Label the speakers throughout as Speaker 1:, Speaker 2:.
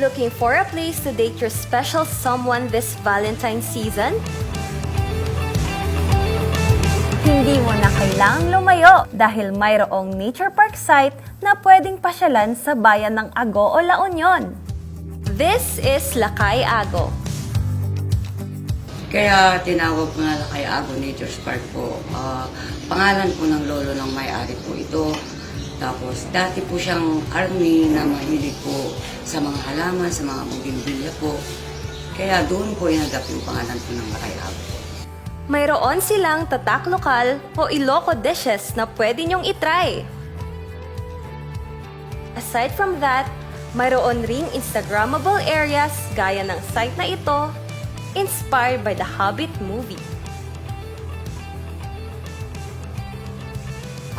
Speaker 1: looking for a place to date your special someone this Valentine's season?
Speaker 2: Hindi mo na kailangang lumayo dahil mayroong nature park site na pwedeng pasyalan sa bayan ng Ago o La Union.
Speaker 1: This is Lakay Ago.
Speaker 3: Kaya tinawag ko na lang kay Ago Nature's Park po. Ah, pangalan po ng lolo ng may-ari po ito. Tapos dati po siyang army na mahilig po sa mga halaman, sa mga bugimbilya po. Kaya doon po inagap yung pangalan po ng Lakay Ago.
Speaker 1: Mayroon silang tatak lokal o Iloco dishes na pwede nyong itry. Aside from that, mayroon ring Instagrammable areas gaya ng site na ito, inspired by the Hobbit movie.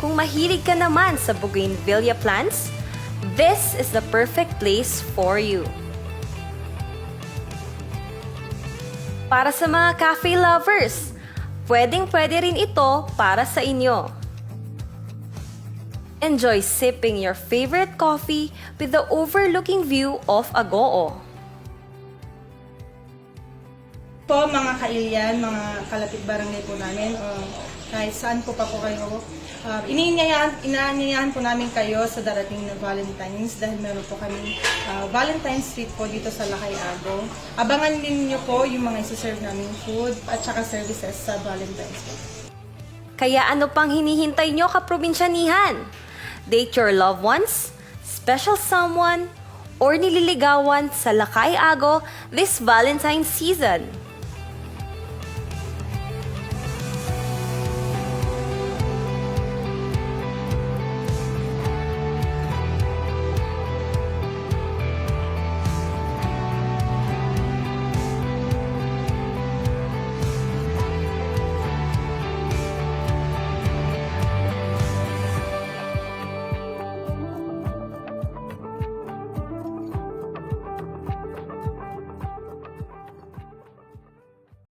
Speaker 1: Kung mahilig ka naman sa bougainvillea plants, this is the perfect place for you. Para sa mga cafe lovers, pwedeng pwede rin ito para sa inyo. Enjoy sipping your favorite coffee with the overlooking view of Agoo.
Speaker 4: Po mga kailyan, mga kalapit barangay po namin, o kahit saan po pa po kayo. Uh, iniinyayahan, inaanyayahan po namin kayo sa darating na Valentine's dahil meron po kami uh, Valentine's Street po dito sa Lakay Ago. Abangan din niyo po yung mga isi-serve namin food at saka services sa Valentine's po.
Speaker 1: Kaya ano pang hinihintay nyo kaprobinsyanihan? Date your loved ones, special someone, or nililigawan sa Lakay Ago this Valentine's season.